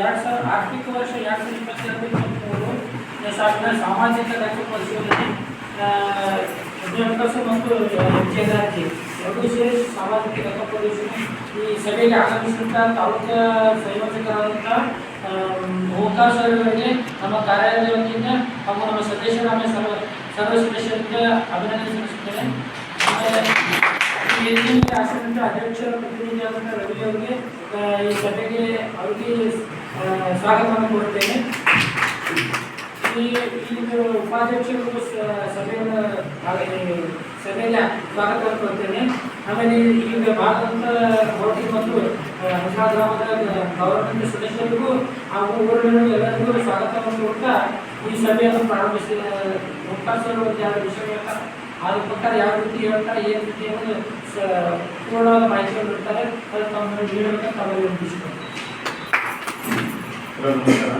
ಎರಡು ಸಾವಿರ ಆರ್ಥಿಕ ವರ್ಷ ಎರಡು ಸಾವಿರದ ಇಪ್ಪತ್ತೆರಡು ಇಪ್ಪತ್ತ್ಮೂರು ಸಾಲಿನ ಸಾಮಾಜಿಕ ಲೆಕ್ಕ ಪರಿಶೋಧನೆ ಹದಿನೆಂಟು ಮತ್ತು ಹೆಜ್ಜೆಗಾರಿಕೆ ಎರಡು ಸೇರಿ ಸಾಮಾಜಿಕ ಲೆಕ್ಕ ಪರಿಶೋಧನೆ ಈ ಸಭೆಗೆ ಆಗಮಿಸಿದಂಥ ತಾಲೂಕು ಸಂಯೋಜಕರಾದಂಥ ಓಂಕಾರ ಸರ್ಗಳಿಗೆ ನಮ್ಮ ಕಾರ್ಯಾಲಯ ವತಿಯಿಂದ ಹಾಗೂ ನಮ್ಮ ಸದಸ್ಯರ ಆಮೇಲೆ ಸರ್ವ ಸರ್ವ ಸದಸ್ಯರಿಂದ ಅಭಿನಂದನೆ ಸಲ್ಲಿಸುತ್ತೇನೆ. ಆಮೇಲೆ ವೇದಿಕೆಗೆ ಆಸೀನಂತ ಅಧ್ಯಕ್ಷರ ಪ್ರತಿನಿಧಿಯಾದಂಥ ರವಿ ಈ ಸಭೆಗೆ ಅವರಿಗೆ ಸ್ವಾಗತವನ್ನು ಕೊಡ್ತೇನೆ ಈ ಇದು ಉಪಾಧ್ಯಕ್ಷರು ಸ- ಸಭೆಯನ್ನು ಆ, ಸ್ವಾಗತವನ್ನು ಕೊಡ್ತೇನೆ ಆಮೇಲೆ ಈಗ ಭಾಗದಂತ ಹೋಟಿ ಮತ್ತು ಹೊಸ ಗ್ರಾಮದ ಗೌರವಾನ್ವಿತ ಸದಸ್ಯರಿಗೂ ಹಾಗೂ ಊರಿನ ಎಲ್ಲರಿಗೂ ಸ್ವಾಗತವನ್ನು ಕೊಡ್ತಾ ಈ ಸಭೆಯನ್ನು ಪ್ರಾರಂಭಿಸಿದ ಎರಡು ವಿಷಯ ಅದ್ರ ಪ್ರಕಾರ ಯಾವ ರೀತಿ ಹೇಳ್ತಾರೆ, ಏನು ರೀತಿ ಅನ್ನೋದು ಪೂರ್ಣವಾದ ಮಾಹಿತಿಗಳು ಇರ್ತಾರೆ ಅದು ತಮ್ಮ ವಿನಂತಿಸ್ತಾರೆ ಎಲ್ಲರಿಗೂ ನಮಸ್ಕಾರ.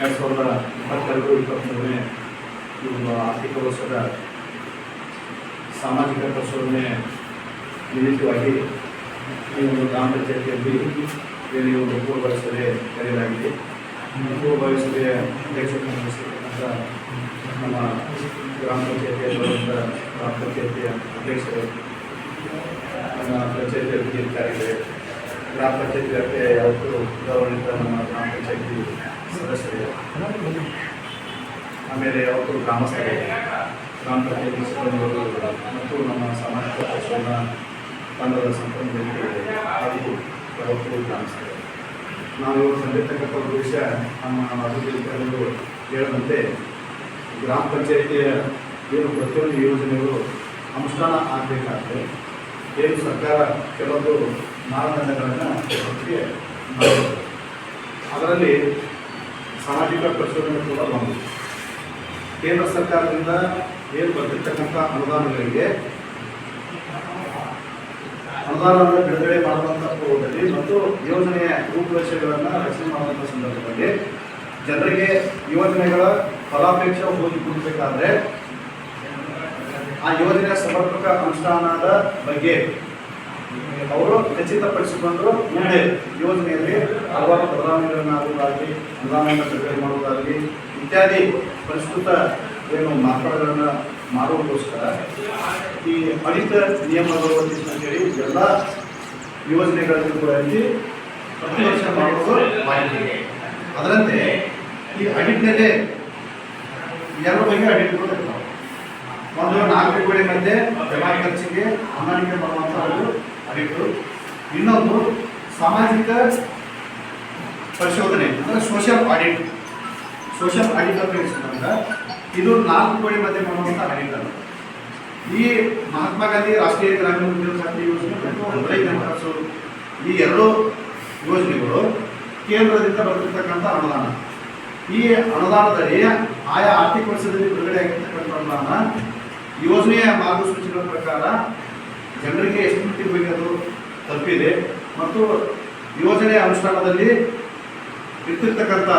ಎರಡು ಸಾವಿರದ ಇಪ್ಪತ್ತೆರಡು ಇಪ್ಪತ್ತ್ಮೂರನೇ ಈ ಒಂದು ಆರ್ಥಿಕ ವರ್ಷದ ಸಾಮಾಜಿಕ ಪ್ರಚೋದನೆ ನಿಮಿತ್ತವಾಗಿ ಈ ಒಂದು ಗ್ರಾಮ ಪಂಚಾಯತಿಯಲ್ಲಿ ಈ ಒಂದು ಪೂರ್ವ ಸಭೆ ಕರೆಯಲಾಗಿದೆ ಪೂರ್ವ ಸಭೆಯ ನಮ್ಮ ಗ್ರಾಮ ಪಂಚಾಯತಿಯ ಗ್ರಾಮ ಪಂಚಾಯತಿಯ ಅಧ್ಯಕ್ಷರು ನಮ್ಮ ಪಂಚಾಯತಿ ಅಧಿಕಾರಿಗಳೇ ಗ್ರಾಮ ಪಂಚಾಯತಿ ವ್ಯಾಪ್ತಿಯ ಯಾವತ್ತೂ ಗೌರವಿತ ನಮ್ಮ ಗ್ರಾಮ ಪಂಚಾಯತಿ ಸದಸ್ಯರು ಆಮೇಲೆ ಯಾವತ್ತೂ ಗ್ರಾಮಸ್ಥರು ಗ್ರಾಮ ಪಂಚಾಯತಿ ಸಿಬ್ಬಂದಿಗಳು ಮತ್ತು ನಮ್ಮ ಸಾಮಾಜಿಕ ಪಕ್ಷದ ತಂಡದ ಸಂಪನ್ಮೂಲಗಳು ಹಾಗೂ ಯಾವತ್ತೂ ಗ್ರಾಮಸ್ಥರು ನಾವು ಇವತ್ತು ಉದ್ದೇಶ ನಮ್ಮ ಅಧಿಕಾರಿಗಳು ಹೇಳದಂತೆ ಗ್ರಾಮ ಪಂಚಾಯಿತಿಯ ಏನು ಪ್ರತಿಯೊಂದು ಯೋಜನೆಗಳು ಅನುಷ್ಠಾನ ಆಗಬೇಕಾದ್ರೆ ಏನು ಸರ್ಕಾರ ಕೆಲವೊಂದು ಮಾನದಂಡಗಳನ್ನು ಪ್ರಕ್ರಿಯೆ. ಅದರಲ್ಲಿ ಸಾಮಾಜಿಕ ಪರಿಶೋಧನೆ ಕೂಡ ಒಂದು ಕೇಂದ್ರ ಸರ್ಕಾರದಿಂದ ಏನು ಬಂದಿರತಕ್ಕಂಥ ಅನುದಾನಗಳಿಗೆ ಅನುದಾನವನ್ನು ಬಿಡುಗಡೆ ಮಾಡುವಂಥ ಪೂರ್ವದಲ್ಲಿ ಮತ್ತು ಯೋಜನೆಯ ರೂಪುರೇಷೆಗಳನ್ನು ರಚನೆ ಮಾಡುವಂಥ ಸಂದರ್ಭದಲ್ಲಿ ಜನರಿಗೆ ಯೋಜನೆಗಳ ಫಲಾಪೇಕ್ಷ ಹೋಗಿ ಕೊಡಬೇಕಾದ್ರೆ ಆ ಯೋಜನೆಯ ಸಮರ್ಪಕ ಅನುಷ್ಠಾನದ ಬಗ್ಗೆ ಅವರು ಖಚಿತಪಡಿಸಿಕೊಂಡು ಮುಂದೆ ಯೋಜನೆಯಲ್ಲಿ ಹಲವಾರು ಬದಲಾವಣೆಗಳನ್ನಾಗುವುದಾಗಲಿ, ಅನುದಾನವನ್ನು ಬಿಡುಗಡೆ ಮಾಡುವುದಾಗಲಿ, ಇತ್ಯಾದಿ ಪ್ರಸ್ತುತ ಏನು ಮಾರ್ಪಾಡುಗಳನ್ನು ಮಾಡುವುದಕ್ಕೋಸ್ಕರ ಈ ಅಡಿತ ನಿಯಮಗಳು ಅಂತೇಳಿ ಎಲ್ಲ ಯೋಜನೆಗಳನ್ನು ಕೂಡ ಪ್ರತಿ ವರ್ಷ ಮಾಡುವುದು ಮಾಹಿತಿ ಅದರಂತೆ ಈ ಅಡಿಟ್ನಲ್ಲೇ ಎರಡು ಬಗೆಯ ಅಡಿಟ್ಗಳು ಇರ್ತಾವೆ. ಒಂದು ನಾಲ್ಕು ಕೋಳಿ ಮಧ್ಯೆ ಜಮಾ ಖರ್ಚಿಗೆ ಹೊಂದಾಣಿಕೆ ಮಾಡುವಂಥ ಒಂದು ಇನ್ನೊಂದು ಸಾಮಾಜಿಕ ಪರಿಶೋಧನೆ, ಅಂದರೆ ಸೋಷಿಯಲ್ ಆಡಿಟ್ ಸೋಷಿಯಲ್ ಆಡಿಟ್ ಅಂತ ಇದು ನಾಲ್ಕು ಕೋಳಿ ಮಧ್ಯೆ ಮಾಡುವಂಥ ಆಡಿಟ್ ಈ ಮಹಾತ್ಮ ಗಾಂಧಿ ರಾಷ್ಟ್ರೀಯ ಗ್ರಾಮೀಣ ಉದ್ಯೋಗ ಖಾತ್ರಿ ಯೋಜನೆ ಮತ್ತು ಹಣಕಾಸು ಈ ಎರಡು ಯೋಜನೆಗಳು ಕೇಂದ್ರದಿಂದ ಬರ್ತಿರ್ತಕ್ಕಂಥ ಅನುದಾನ. ಈ ಅನುದಾನದಲ್ಲಿ ಆಯಾ ಆರ್ಥಿಕ ವರ್ಷದಲ್ಲಿ ಬಿಡುಗಡೆ ಆಗಿರ್ತಕ್ಕಂಥ ಅನುದಾನ, ಯೋಜನೆಯ ಮಾರ್ಗಸೂಚಿಗಳ ಪ್ರಕಾರ ಜನರಿಗೆ ಎಷ್ಟು ಅದು ತಲುಪಿದೆ. ಮತ್ತು ಯೋಜನೆಯ ಅನುಷ್ಠಾನದಲ್ಲಿ ಇರ್ತಿರ್ತಕ್ಕಂಥ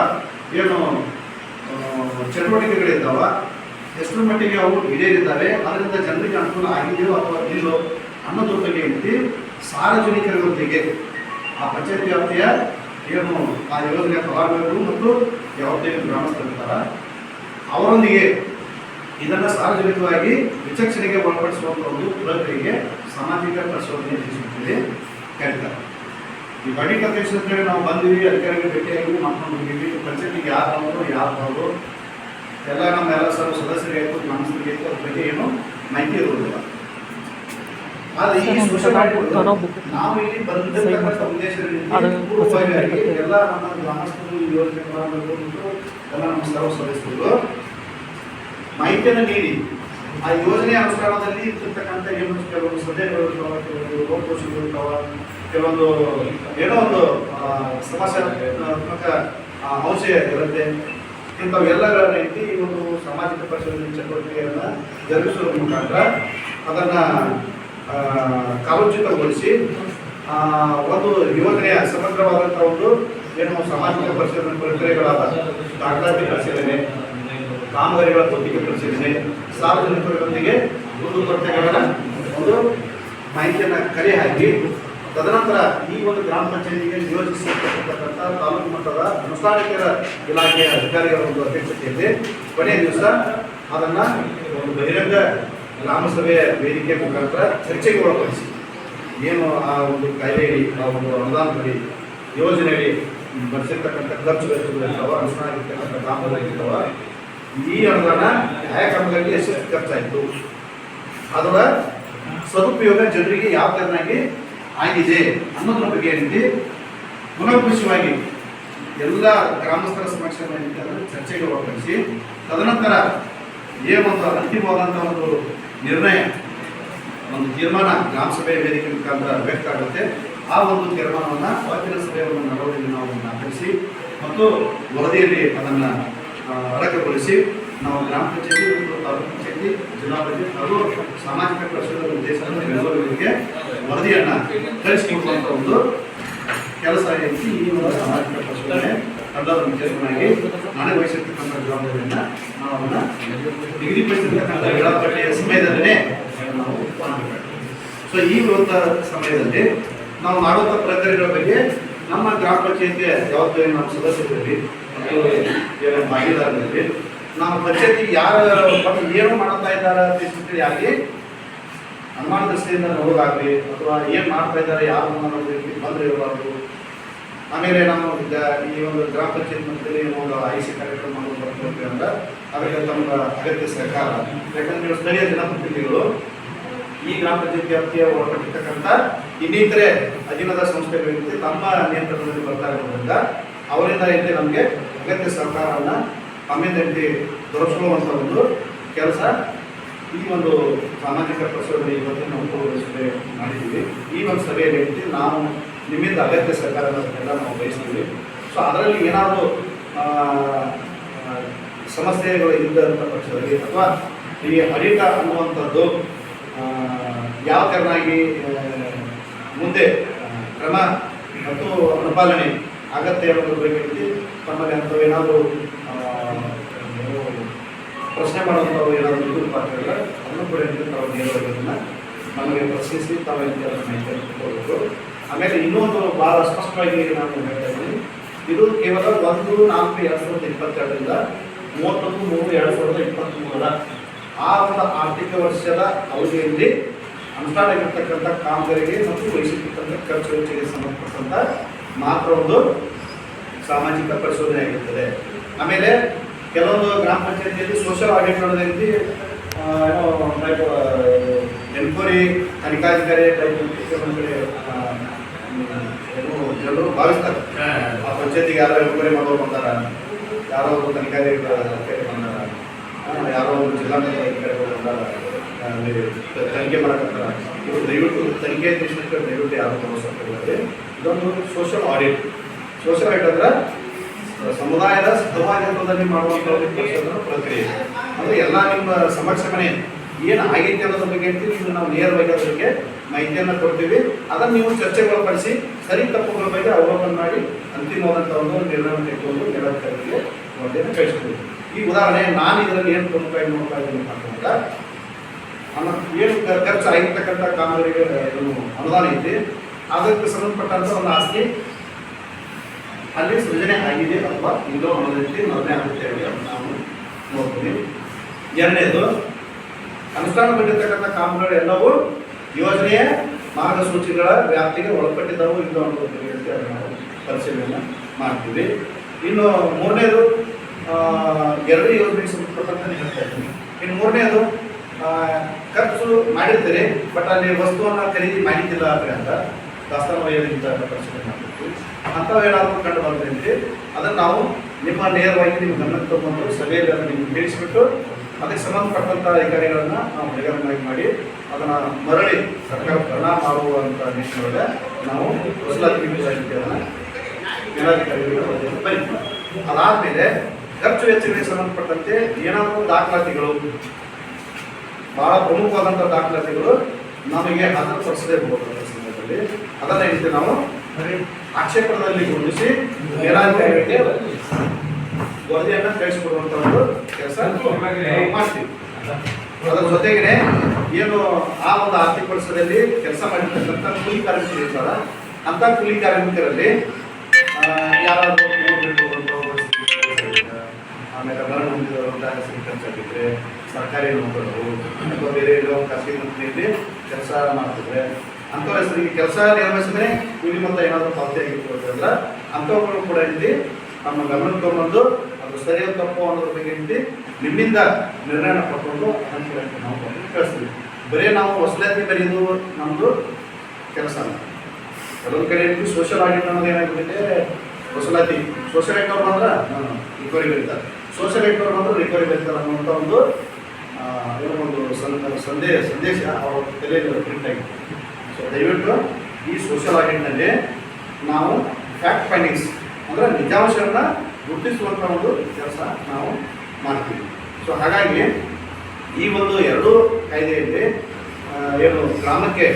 ಏನು ಚಟುವಟಿಕೆಗಳಿದ್ದಾವ ಎಷ್ಟರ ಮಟ್ಟಿಗೆ ಅವು ಈಡೇರಿದ್ದಾವೆ, ಅದರಿಂದ ಜನರಿಗೆ ಅನುಕೂಲ ಆಗಿದೆಯೋ ಅಥವಾ ಇಲ್ಲೋ ಅನ್ನೋದ್ರ ಬಗ್ಗೆ ಇಟ್ಟು ಸಾರ್ವಜನಿಕರೊಂದಿಗೆ ಆ ಪಂಚಾಯತ್ ವ್ಯಾಪ್ತಿಯ ಏನು, ಆ ಯೋಜನೆಯ ಫಲಾನುಭವಿಗಳು ಮತ್ತು ಯಾವುದೇ ಗ್ರಾಮಸ್ಥರಿರ್ತಾರ ಅವರೊಂದಿಗೆ ಇದನ್ನು ಸಾರ್ವಜನಿಕವಾಗಿ ವಿಚಕ್ಷಣೆಗೆ ಒಳಪಡಿಸುವಂಥ ಒಂದು ಪ್ರಕ್ರಿಯೆಗೆ ಸಾಮಾಜಿಕ ಪರಿಶೋಧನೆ ನಡೆಸುತ್ತದೆ ಕರೀತಾರೆ ಈ ಬಡಿ ಅಂತೇಳಿ ನಾವು ಬಂದಿವಿ ಅಧಿಕಾರಿಗೆ ಭೇಟಿಯಾಗಿ ಮಾತನಾಡಿ ಹೋಗಿವಿ ಪಂಚಾಯತಿಗೆ ಯಾರು ಅವರು ಯಾರು ಅವರು ಎಲ್ಲ ನಮ್ಮ ಎಲ್ಲ ಸರ್ವ ಸದಸ್ಯರಿಗೆ ಆಯ್ತು ಗ್ರಾಮಸ್ಥರಿಗೆ ಆಯಿತು ಅದ್ರ ಬಗ್ಗೆ ಏನು ಮಾಹಿತಿ ಇರುವುದಿಲ್ಲ ಮಾಹಿತಿಯನ್ನು ನೀಡಿ. ಆ ಯೋಜನೆ ಅನುಷ್ಠಾನದಲ್ಲಿ ಇರ್ತಕ್ಕಂಥ ಏನು ಕೆಲವೊಂದು ಸಂದೇಹಗಳು ಇರ್ತಾವ ಕೆಲವೊಂದು ಲೋಕೋಶಗಳು ಇರ್ತಾವ ಕೆಲವೊಂದು ಏನೋ ಒಂದು ಆ, ಅಂಶ ಇರುತ್ತೆ. ಇಂಥವೆಲ್ಲಗಳನ್ನ ಇಟ್ಟು ಈ ಒಂದು ಸಾಮಾಜಿಕ ಪರಿಶೋಧನೆ ಚಟುವಟಿಕೆಯನ್ನು ಜರುಗಿಸುವ ಮುಖಾಂತರ ಅದನ್ನ ಕಾಲೋಚಿತಗೊಳಿಸಿ ಒಂದು ಯೋಜನೆಯ ಸಮಗ್ರವಾದಂಥ ಒಂದು ಏನು ಸಾಮಾಜಿಕ ಪರಿಶೀಲನೆ ಪ್ರಕ್ರಿಯೆಗಳಾದ ದಾಖಲಾತಿ ಪರಿಶೀಲನೆ ಕಾಮಗಾರಿಗಳ ಒತ್ತಿಗೆ ಪರಿಶೀಲನೆ ಸಾರ್ವಜನಿಕರೊಂದಿಗೆ ಒಂದು ಕೊರತೆಗಳ ಒಂದು ಮಾಹಿತಿಯನ್ನು ಕಲೆ ಹಾಕಿ ತದನಂತರ ಈ ಒಂದು ಗ್ರಾಮ ಪಂಚಾಯತಿಗೆ ನಿಯೋಜಿಸಿರ್ತಕ್ಕಂಥ ತಾಲೂಕು ಮಟ್ಟದ ಅನುಷ್ಠಾನಿಕರ ಇಲಾಖೆಯ ಅಧಿಕಾರಿಗಳ ಒಂದು ಅಧ್ಯಕ್ಷತೆಯಲ್ಲಿ ಕೊನೆಯ ದಿವಸ ಅದನ್ನು ಒಂದು ಬಹಿರಂಗ ಗ್ರಾಮ ಸಭೆಯ ವೇದಿಕೆ ಮುಖಾಂತರ ಚರ್ಚೆಗೆ ಒಳಪಡಿಸಿ ಏನು ಆ ಒಂದು ಕಾಯ್ದೆಯಡಿ, ಆ ಒಂದು ಅನುದಾನದಡಿ, ಯೋಜನೆಯಡಿ ಬರ್ಸಿರ್ತಕ್ಕಂಥ ಖರ್ಚು ವೆಚ್ಚಗಳಿರ್ತಾವ ಅನುಷ್ಠಾನಕ್ಕಿರ್ತಕ್ಕಂಥ ಕಾಮಗಾರಿಗಳಿರ್ತಾವ ಈ ಅನುದಾನ ಯಾವ ಕಾಮಗಾರಿಗೆ ಎಷ್ಟು ಖರ್ಚಾಯಿತು? ಅದರ ಸದುಪಯೋಗ ಜನರಿಗೆ ಯಾವ ಥರನಾಗಿ ಆಗಿದೆ ಅನ್ನೋದ್ರ ಬಗ್ಗೆ ಏನಿದೆ ಪುನರ್ಪುಷವಾಗಿ ಎಲ್ಲ ಗ್ರಾಮಸ್ಥರ ಸಮಕ್ಷಮದಲ್ಲಿ ಚರ್ಚೆಗೆ ಒಳಪಡಿಸಿ, ತದನಂತರ ಏನೊಂದು ಅಂತಿಮವಾದಂಥ ಒಂದು ನಿರ್ಣಯ, ಒಂದು ತೀರ್ಮಾನ ಗ್ರಾಮ ಸಭೆ ವೇದಿಕೆ ಮುಖಾಂತರ ವ್ಯಕ್ತ ಆ ಒಂದು ತೀರ್ಮಾನವನ್ನು ಅವತ್ತಿನ ಸಭೆಯ ಒಂದು ನಡವಳಿಕೆ ನಾವು ಆಧರಿಸಿ ಮತ್ತು ವರದಿಯಲ್ಲಿ ಅದನ್ನು ಅಡಕಗೊಳಿಸಿ ನಾವು ಗ್ರಾಮ ಪಂಚಾಯತಿ ಮತ್ತು ತಾಲೂಕು ಪಂಚಾಯತಿ, ಜಿಲ್ಲಾ ಪಂಚಾಯತ್ ಹಾಗೂ ಸಾಮಾಜಿಕ ಪಕ್ಷದ ಉದ್ದೇಶದ ಬೆಂಗಳೂರಿಗೆ ವರದಿಯನ್ನು ಕಳಿಸಿಕೊಡುವಂಥ ಒಂದು ಕೆಲಸ ಈ ಒಂದು ಸಾಮಾಜಿಕ ಪರಿಶೋಧನೆ ತಂಡದ ಮುಖ್ಯಸ್ಥನಾಗಿ ನಾನೇ ವಹಿಸಿರ್ತಕ್ಕಂಥ ಜವಾಬ್ದಾರಿಯನ್ನು ಅದನ್ನು ನಿಗದಿಪಡಿಸಿರ್ತಕ್ಕಂಥ ವೇಳಾಪಟ್ಟಿಯ ಸಮಯದಲ್ಲೇ ನಾವು ಸೊ ಈ ಒಂದು ಸಮಯದಲ್ಲಿ ನಾವು ಮಾಡುವಂಥ ಪ್ರಕ್ರಿಯೆಗಳ ಬಗ್ಗೆ ನಮ್ಮ ಗ್ರಾಮ ಪಂಚಾಯತಿಯ ಜವಾಬ್ದಾರಿ ನಮ್ಮ ಸದಸ್ಯರಲ್ಲಿ, ಮತ್ತು ಭಾಗಿದಾರರಲ್ಲಿ ನಾವು ಪಂಚಾಯತಿ ಯಾರು ಏನು ಮಾಡ್ತಾ ಇದ್ದಾರೆ ಅಂತ ಯಾರಿಗೆ ಅನುಮಾನ ದೃಷ್ಟಿಯಿಂದ ನೋಡೋದಾಗಲಿ, ಅಥವಾ ಏನು ಮಾಡ್ತಾ ಇದ್ದಾರೆ ಯಾರು ಅನ್ನೋದಕ್ಕೆ ಬಂದರೆ ಇರಬಾರ್ದು ಆಮೇಲೆ ನಾವು ಈ ಒಂದು ಗ್ರಾಮ ಪಂಚಾಯತ್ ಮಟ್ಟದಲ್ಲಿ ಒಂದು ಐ ಸಿ ಕಾರ್ಯಕ್ರಮ ಬರ್ತೀವಿ ಅಂದ್ರೆ ಅದಕ್ಕೆ ತಮ್ಮ ಅಗತ್ಯ ಸರ್ಕಾರ ಯಾಕಂದ್ರೆ ಸ್ಥಳೀಯ ಜನಪ್ರತಿನಿಧಿಗಳು ಈ ಗ್ರಾಮ ಪಂಚಾಯತ್ ವ್ಯಾಪ್ತಿಯ ಒಳಪಟ್ಟಿರ್ತಕ್ಕಂಥ ಇನ್ನಿತರೆ ಅಧೀನದ ಸಂಸ್ಥೆಗಳಿರುತ್ತೆ ತಮ್ಮ ನಿಯಂತ್ರಣದಲ್ಲಿ ಬರ್ತಾ ಇರೋದ್ರಿಂದ ಅವರಿಂದ ಇಲ್ಲಿ ನಮಗೆ ಅಗತ್ಯ ಸಹಕಾರವನ್ನು ತಮ್ಮಿಂದಂತೆ ದೊರಕಿಸುವಂಥ ಒಂದು ಕೆಲಸ ಈ ಒಂದು ಸಾಮಾಜಿಕ ಪ್ರಸೋದನೆ ಇವತ್ತು ನಾವು ಮಾಡಿದ್ದೀವಿ. ಈ ಒಂದು ಸಭೆಯಲ್ಲಿ ನಾವು ನಿಮ್ಮಿಂದ ಅಗತ್ಯ ಸಹಕಾರಗಳನ್ನೆಲ್ಲ ನಾವು ಬಯಸ್ತೀವಿ. ಸೊ ಅದರಲ್ಲಿ ಏನಾದರೂ ಸಮಸ್ಯೆಗಳು ಇದ್ದಂಥ ಪಕ್ಷದಲ್ಲಿ ಅಥವಾ ಈ ಅಡಿಟ ಅನ್ನುವಂಥದ್ದು ಯಾವ ಥರನಾಗಿ ಮುಂದೆ ಕ್ರಮ ಮತ್ತು ಅನುಪಾಲನೆ ಅಗತ್ಯ ಅನ್ನೋದ್ರ ಬಗ್ಗೆ ತಮ್ಮಲ್ಲಿ ಅಂಥವು ಏನಾದರೂ ಪ್ರಶ್ನೆ ಮಾಡುವಂಥವ್ರು ಏನಾದರೂ ಇದು ಪಾತ್ರಗಳ ಅದನ್ನು ಕೂಡ ತಾವು ನೇರವಾಗಿ ನಮಗೆ ಪ್ರಶ್ನಿಸಿ, ತಾವು ಅದನ್ನ ಕೊಡಬೇಕು ಆಮೇಲೆ ಇನ್ನೊಂದು ಭಾಳ ಸ್ಪಷ್ಟವಾಗಿ ನಾನು ಹೇಳ್ತಾ ಇದ್ದೀನಿ. ಇದು ಕೇವಲ ಒಂದು ನಾಲ್ಕು ಎರಡು ಸಾವಿರದ ಇಪ್ಪತ್ತೆರಡರಿಂದ ಮೂವತ್ತೊಂದು ಮೂರು ಎರಡು ಸಾವಿರದ ಇಪ್ಪತ್ತ್ಮೂರರ ಆ ಒಂದು ಆರ್ಥಿಕ ವರ್ಷದ ಅವಧಿಯಲ್ಲಿ ಅನುಷ್ಠಾನಗಿರ್ತಕ್ಕಂಥ ಕಾಮಗಾರಿಗೆ ಮತ್ತು ವಹಿಸಿರ್ತಕ್ಕಂಥ ಖರ್ಚು ವೆಚ್ಚಗೆ ಸಂಬಂಧಪಟ್ಟಂಥ ಮಾತ್ರ ಒಂದು ಸಾಮಾಜಿಕ ಪರಿಶೋಧನೆ ಆಗಿರ್ತದೆ. ಆಮೇಲೆ ಕೆಲವೊಂದು ಗ್ರಾಮ ಪಂಚಾಯತಿಯಲ್ಲಿ ಸೋಷಿಯಲ್ ಆಡಿಟ್ ಆ, ಏನೋ ಟೈಪ್ ಎನ್ಕ್ವೈರಿ ತನಿಖಾಧಿಕಾರಿ ಟೈಪ್ ಕೆಲವೊಂದು ಕಡೆ ಆ, ಹ್ಮ್, ಏನೋ ಜನರು ಭಾವಿಸ್ತಾರೆ. ಆ ಪಂಚಾಯತಿಗೆ ಯಾರೋ ಎನ್ಕ್ವೈರಿ ಮಾಡೋ ಬಂದಾರ ಯಾರೋ ಒಬ್ಬರು ತನಿಖಾಧಿಕಾರಿ ಬಂದಾರ ಆ, ಯಾರೋ ಒಂದು ಜಿಲ್ಲಾ ಮಟ್ಟದ ಅಧಿಕಾರಿಗಳು ಬಂದಾರ ತನಿಖೆ ಮಾಡಕತ್ತಾರ. ಇವರು ದಯವಿಟ್ಟು ತನಿಖೆ ಇನ್ಸ್ಪೆಕ್ಟರ್ ದಯವಿಟ್ಟು ಯಾರು ತೋರಿಸ್ತಾರೆ ಇದೊಂದು ಸೋಷಿಯಲ್ ಆಡಿಟ್ ಸೋಷಿಯಲ್ ಆಡಿಟ್ ಅಂದ್ರೆ ಸಮುದಾಯದ ಸಮಾಜದಲ್ಲಿ ಮಾಡುವಂಥ ಪರಿಶೋಧನಾ ಪ್ರಕ್ರಿಯೆ. ಅಂದ್ರೆ ಎಲ್ಲ ನಿಮ್ಮ ಸಮಕ್ಷಮನೆ ಏನು ಆಗೈತೆ ಅನ್ನೋದ್ರ ಬಗ್ಗೆ ಹೇಳ್ತೀವಿ ಇದು ನಾವು ನೇರವಾಗಿ ಅದ್ರ ಬಗ್ಗೆ ಮಾಹಿತಿಯನ್ನು ಕೊಡ್ತೀವಿ. ಅದನ್ನು ನೀವು ಚರ್ಚೆಗೊಳಪಡಿಸಿ ಸರಿ ತಪ್ಪುಗಳ ಬಗ್ಗೆ ಅವಲೋಕನ ಮಾಡಿ ಅಂತಿಮವಾದಂಥ ಒಂದು ನಿರ್ಣಯ ತೆಗೆದುಕೊಂಡು ಮೇಲಾಧಿಕಾರಿಗೆ ವರದಿಯನ್ನು ಕಳಿಸ್ತೀವಿ ಈ ಉದಾಹರಣೆ ನಾನು ಇದರಲ್ಲಿ ಏನು ಪ್ರಮುಖ ಏನು ನೋಡ್ತಾ ಇದ್ದೀನಿ ಅಂತಂದ್ರೆ ಏನು ಖರ್ಚು ಆಗಿರ್ತಕ್ಕಂಥ ಕಾಮಗಾರಿಗೆ ಅನುದಾನ ಐತಿ. ಅದಕ್ಕೆ ಸಂಬಂಧಪಟ್ಟಂಥ ಒಂದು ಆಸ್ತಿ ಅಲ್ಲಿ ಸೃಜನೆ ಆಗಿದೆ ಅಥವಾ ಇಲ್ಲೋ ಅನ್ನೋದಕ್ಕೆ ಮೊದಲನೇ ಆಗುತ್ತೆ ನಾವು ನೋಡ್ತೀವಿ. ಎರಡನೇದು ಅನುಷ್ಠಾನಗೊಂಡಿರ್ತಕ್ಕಂಥ ಕಾಮಗಳು ಎಲ್ಲವೂ ಯೋಜನೆಯ ಮಾರ್ಗಸೂಚಿಗಳ ವ್ಯಾಪ್ತಿಗೆ ಒಳಪಟ್ಟಿದ್ದವು ಇಲ್ಲೋ ಅನ್ನೋದು ಹೇಳಿ ನಾವು ಪರಿಶೀಲನೆ ಮಾಡ್ತೀವಿ. ಇನ್ನು ಮೂರನೇದು ಎರಡು ಯೋಜನೆಗೆ ಸಂಬಂಧಪಟ್ಟಂತೆ ಹೇಳ್ತಾ ಇದ್ದೀನಿ. ಇನ್ನು ಮೂರನೇದು ಖರ್ಚು ಮಾಡಿರ್ತೀರಿ, ಬಟ್ ಅಲ್ಲಿ ವಸ್ತುವನ್ನು ಖರೀದಿ ಮಾಡಿದ್ದಿಲ್ಲ ಆದರೆ ಅಂತ ದಾಸ್ತಾನು ವಹಿವಾಟಿಂದ ಪರಿಶೀಲನೆ ಮಾಡ್ತೀವಿ. ಅಂಥವು ಏನಾದರೂ ಕಂಡು ಬಂದ್ರೆ ಅದನ್ನು ನಾವು ನಿಮ್ಮ ನೇರವಾಗಿ ನಿಮ್ಮ ಗಮನಕ್ಕೆ ತಗೊಂಡು ಸಭೆಯಲ್ಲಿ ಅದನ್ನು ನಿಮ್ಗೆ ಅದಕ್ಕೆ ಸಂಬಂಧಪಟ್ಟಂಥ ಅಧಿಕಾರಿಗಳನ್ನ ನಾವು ಪರಿಗಣನೆ ಮಾಡಿ ಅದನ್ನು ಮರಳಿ ಸರ್ಕಾರ ಪರಿಣಾಮ ಮಾಡುವಂಥ ನಿಟ್ಟಿನೊಳಗೆ ನಾವು ವಸೂಲಾತಿ ವಿಭಾಗವನ್ನು ಮೇಲಾಧಿಕಾರಿಗಳ ಬರೀತೀವಿ ಅದಾದಮೇಲೆ ಖರ್ಚು ವೆಚ್ಚಗಳಿಗೆ ಸಂಬಂಧಪಟ್ಟಂತೆ ಏನಾದರೂ ದಾಖಲಾತಿಗಳು, ಬಹಳ ಪ್ರಮುಖವಾದಂಥ ದಾಖಲಾತಿಗಳು ನಮಗೆ ಹಾಜರುಪಡಿಸದೇ ಹೋಗುವಂಥ ಸಂದರ್ಭದಲ್ಲಿ ಅದನ್ನ ಏನಿದೆ ನಾವು ಆಕ್ಷೇಪಣದಲ್ಲಿ ಗುರುತಿಸಿ ಮೇಲಾಧಿಕಾರಿಗಳಿಗೆ ವರದಿಯನ್ನು ನಾವು ಮಾಡ್ತೀವಿ. ಅದರ ಜೊತೆಗೆ ಏನು ಆ ಒಂದು ಆರ್ಥಿಕ ವರ್ಷದಲ್ಲಿ ಕೆಲಸ ಮಾಡಿರ್ತಕ್ಕಂಥ ಕೂಲಿ ಕಾರ್ಮಿಕರು ಇರ್ತಾರ. ಅಂತ ಕೂಲಿ ಕಾರ್ಮಿಕರಲ್ಲಿ ಯಾರಾದರೂ ಆಮೇಲೆ ಮರಣ ಹೊಂದಿದವರು ಖರ್ಚಾಗಿದ್ರೆ ಸರ್ಕಾರಿ ನೌಕರರು ಅಥವಾ ಬೇರೆ ಎಲ್ಲೋ ಖಾಸಗಿ ಕಂಪ್ನಿಯಲ್ಲಿ ಕೆಲಸ ಮಾಡ್ತಿದ್ರೆ ಅಂಥವ್ರ ಹೆಸರಿಗೆ ಕೆಲಸ ನಿರ್ವಹಿಸಿದ್ರೆ ಕೂಲಿ ಮೊತ್ತ ಏನಾದರೂ ಪಾವತಿ ಆಗಿರ್ಬೋದು ಅಂದ್ರೆ ಅಂಥವ್ರು ಕೂಡ ಇಲ್ಲಿ ನಮ್ಮ ಗಮನಕ್ಕೆ ತಗೊಂಡು ಅದು ಸರಿಯೋ ತಪ್ಪು ಅನ್ನೋದ್ರ ಬಗ್ಗೆ ನಿಮ್ಮಿಂದ ನಿರ್ಣಯ ಪಡ್ಕೊಂಡು ಅದನ್ನು ಕೂಡ ನಾವು ಕಳಿಸ್ತೀವಿ. ಬರೀ ನಾವು ಹೊಸಲಾತಿ ಬರೆಯೋದು ನಮ್ಮದು ಕೆಲಸ ಕೆಲವೊಂದು ಕಡೆ ಸೋಷಿಯಲ್ ಆಡಿಟ್ ಅನ್ನೋದು ಏನಾಗ್ಬಿಟ್ಟಿದೆ? ಹೊಸಲಾತಿ. ಸೋಷಿಯಲ್ ರಿಕವರ್ ಅಂದ್ರೆ ರಿಕವರಿ ಬರೀತಾರೆ. ಸೋಷಿಯಲ್ ರಿಕವರ್ ಅಂದ್ರೆ ರಿಕವರಿ ಬರೀತಾರೆ ಅನ್ನೋಂಥ ಒಂದು ಏನೋ ಒಂದು ಸಂದ ಸಂದೇಶ ಸಂದೇಶ ಅವರ ತಲೆಯಲ್ಲಿ ಪ್ರಿಂಟ್ ಆಗಿದೆ ಸೊ ದಯವಿಟ್ಟು ಈ ಸೋಷಿಯಲ್ ಆಡಿಟ್ನಲ್ಲಿ ನಾವು ಫ್ಯಾಕ್ಟ್ ಫೈಂಡಿಂಗ್ಸ್ ಅಂದರೆ ನಿಜಾಂಶವನ್ನು ಗುರುತಿಸುವಂಥ ಒಂದು ಕೆಲಸ ನಾವು ಮಾಡ್ತೀವಿ. ಸೊ ಹಾಗಾಗಿ ಈ ಒಂದು ಎರಡೂ ಕಾಯ್ದೆಯಲ್ಲಿ ಏನು ಗ್ರಾಮಕ್ಕೆ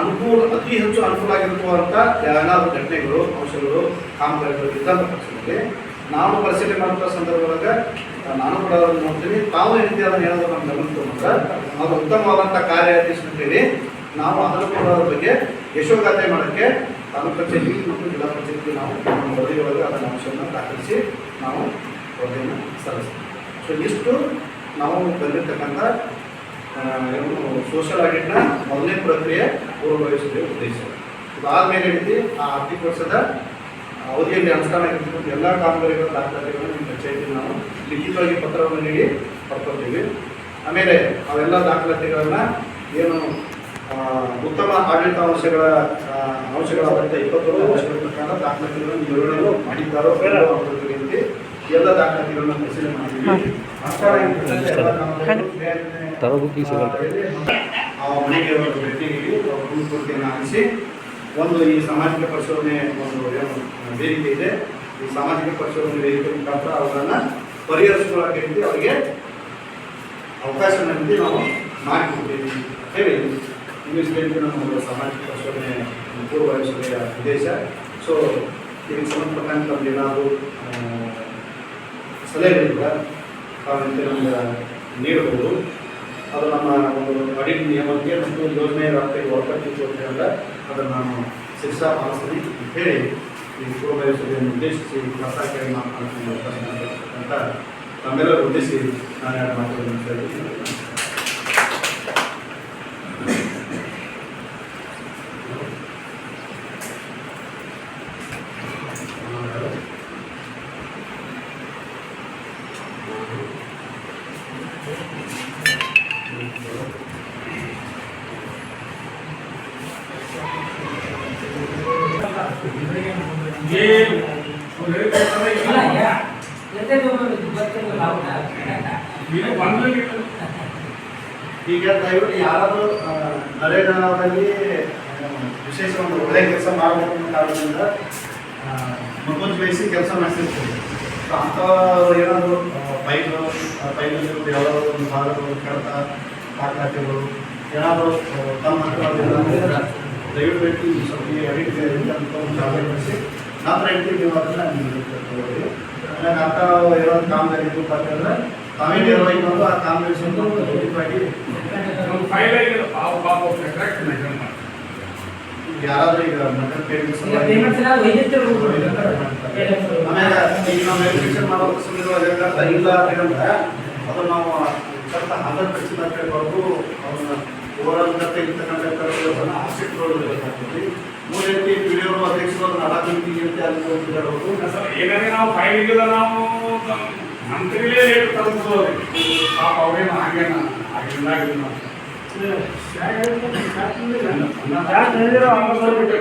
ಅನುಕೂಲ, ಅತಿ ಹೆಚ್ಚು ಅನುಕೂಲ ಆಗಿರುವಂಥ ಏನಾದರೂ ಘಟನೆಗಳು ಅಂಶಗಳು ಕಾಮಗಾರಿಗಳು ಇದ್ದಂಥ ಪಕ್ಷದಲ್ಲಿ ನಾನು ಪರಿಶೀಲನೆ ಮಾಡುವ ಸಂದರ್ಭದಾಗ ನಾನು ಕೂಡ ಅದನ್ನು ನೋಡ್ತೀನಿ. ತಾವು ಏನಿದೆ ಅದನ್ನು ಹೇಳೋದು ನಮ್ಮ ಗಮನಕ್ಕೆ ತಗೊಂಡ್ರೆ ಅದು ಉತ್ತಮವಾದಂಥ ಕಾರ್ಯ ಅಂತೇಳಿ ನಾವು ಅದನ್ನು ಕೂಡ ಬಗ್ಗೆ ಯಶೋಗಾಥೆ ಮಾಡೋಕ್ಕೆ ತಾಲೂಕು ಕಚೇರಿ ಮತ್ತು ಜಿಲ್ಲಾ ಕಚೇರಿಗೆ ನಾವು ನಮ್ಮ ವರದಿಯೊಳಗೆ ಅದರ ಅಂಶವನ್ನು ದಾಖಲಿಸಿ ನಾವು ವರದಿಯನ್ನು ಸಲ್ಲಿಸ್ತೀವಿ. ಸೊ ಇಷ್ಟು ನಾವು ಬಂದಿರತಕ್ಕಂಥ ಏನು ಸೋಷಿಯಲ್ ಆಡಿಟ್ನ ಮೊದಲನೇ ಪ್ರಕ್ರಿಯೆ ಪೂರ್ವವಹಿಸುವ ಉದ್ದೇಶ. ಇದಾದಮೇಲೆ ಏನೈತಿ ಆ ಆರ್ಥಿಕ ವರ್ಷದ ಅವಧಿಯಲ್ಲಿ ಅನುಷ್ಠಾನ ಆಗಿರ್ತಕ್ಕಂಥ ಎಲ್ಲ ಕಾಮಗಾರಿಗಳ ದಾಖಲಾತಿಗಳನ್ನು ನಿಮ್ಮ ಪಂಚಾಯತಿಗೆ ನಾವು ಲಿಖಿತವಾಗಿ ಪತ್ರವನ್ನು ನೀಡಿ ಪಡ್ಕೊಳ್ತೀವಿ. ಆಮೇಲೆ ಅವೆಲ್ಲ ದಾಖಲಾತಿಗಳನ್ನು ಏನು ಉತ್ತಮ ಆಡಳಿತ ಅಂಶಗಳ ಅಂಶಗಳ ಅಂಶಗಳಾದಂಥ ಇಪ್ಪತ್ತೊಂದು ವರ್ಷಗಳ ಪ್ರಕಾರ ದಾಖಲಾತಿಗಳನ್ನು ನಿರ್ವಹಣೆ ಮಾಡಿದ್ದಾರೋ ಐತಿ. ಎಲ್ಲ ದಾಖಲಾತಿಗಳನ್ನು ಪರಿಶೀಲನೆ ಮಾಡಿದ್ವಿ. ಆ ಮನೆಗೆ ಭೇಟಿ ಪೂರ್ತಿಯನ್ನು ಆರಿಸಿ ಒಂದು ಈ ಸಾಮಾಜಿಕ ಪರಿಶೋಧನೆ ಒಂದು ಏನು ವೇದಿಕೆ ಇದೆ. ಈ ಸಾಮಾಜಿಕ ಪರಿಶೋಧನೆ ವೇದಿಕೆ ಮುಖಾಂತರ ಅವುಗಳನ್ನು ಪರಿಹರಿಸಿಕೊಳ್ಳಿ ಅವರಿಗೆ ಅವಕಾಶ ನಾವು ಮಾಡಿಕೊಡ್ತೀವಿ. ಹೇಳಿ. ಇಂಗ್ಲೀಷ್ ನಮ್ಮ ಒಂದು ಸಾಮಾಜಿಕ ಪೂರ್ವ ಪೂರ್ವವಹಿಸುವ ಉದ್ದೇಶ. ಸೊ ಇದಕ್ಕೆ ಸಂಬಂಧಪಟ್ಟಂತೆ ನಮ್ಗೆ ಏನಾದರೂ ಸಲಹೆಗಳಿಂದ ತಾವಂತೆ ನಮ್ಗೆ ನೀಡಬಹುದು. ಅದು ನಮ್ಮ ಒಂದು ಅಡಿಟ್ ನಿಯಮಕ್ಕೆ ಮತ್ತು ಯೋಜನೆ ವ್ಯಾಪ್ತಿಗೆ ಒಳಪಟ್ಟಿತ್ತು ಅಂತ ಅದನ್ನು ನಾನು ಶಿಕ್ಷಾ ಪಾಲಿಸ್ತೀನಿ ಅಂತ ಹೇಳಿ ಈ ಪೂರ್ವವಹಿಸುವುದನ್ನು ಉದ್ದೇಶಿಸಿ ಪ್ರಸಾರಕ್ಕೆ ಮಾತನಾಡ್ತೀನಿ ಅಂತ ನಮ್ಮೆಲ್ಲರ ಉದ್ದೇಶಿಸಿ ನಾನು ಎರಡು ಯಾ. ಈಗ ದಯವಿಟ್ಟು ಯಾರಾದರೂ ನರೇಗಾದಲ್ಲಿ ವಿಶೇಷ ಒಂದು ಒಳ್ಳೆಯ ಕೆಲಸ ಮಾಡಬೇಕು ಅನ್ನೋ ಕಾರಣದಿಂದ ಮುನ್ನುಗ್ಗಿ ವಹಿಸಿ ಕೆಲಸ ಮಾಡಿಸಿರ್ತೀವಿ ಸೊ ಅಂಥವ್ರು ಏನಾದರೂ ಪೈಲು ಪೈಲು ಯಾವುದಾದ್ರು ಒಂದು ಭಾಗಗಳು ಕಡತ ದಾಖಲಾತಿಗಳು ಏನಾದರೂ ತಮ್ಮ ಹತ್ರ ದಯವಿಟ್ಟು ಸ್ವಲ್ಪ ಈ ಎಡಿಟ್ ಅಂತ ಒಂದು ಜಾಗೃತಿಸಿ ನಂತರ ಹೇಳ್ತೀವಿ ನೀವು ಅದನ್ನು ನೀವು ಅರ್ಥ ಏನಾದ್ರು ಕಾಮಗಾರಿ ಇದು ಅಂದ್ರೆ ತಾವೇ ಬಂದು ಆ ಕಾಮಗಾರಿ ದೈಹಿಕವಾಗಿ ಯಾರಾದ್ರೂ ಈಗ ಮಟನ್ ಪೇಮೆಂಟ್ಸ್. ಆಮೇಲೆ ಈಗ ನಾವು ಮಾಡೋ ಇಲ್ಲ ಅಂತಂದ್ರೆ ಅದು ನಾವು ಸ್ವಲ್ಪ ಹಂಡ್ರೆಡ್ ಪರ್ಸೆಂಟ್ ಅಂತ ಹೇಳ್ಬಾರ್ದು. ಅವನ್ನ ಕೆಲಸಗಳನ್ನ ಆಸಕ್ತಿ ಬೇಕಾಗ್ತದೆ ಮೂರು ರೀತಿ ಪಿಡಿಯವರು ಅಧ್ಯಕ್ಷರು ಅಡಾಕಂತಿ ಅಂತ ಅಲ್ಲಿ ಏನಾದ್ರೆ ನಾವು ಫೈಲ್ ಇದ್ದಿಲ್ಲ ನಾವು ಮಂತ್ರಿಲೇ ರೇಟ್ ತಲುಪಿಸೋದು. ಪಾಪ ಅವ್ರೇನು ಹಾಗೇನ ಆಗಿಲ್ಲ. ಯಾಕೆ ಹೇಳಿದಿರೋ ಆವಾಗ ಬರ್ಬಿಟ್ಟು.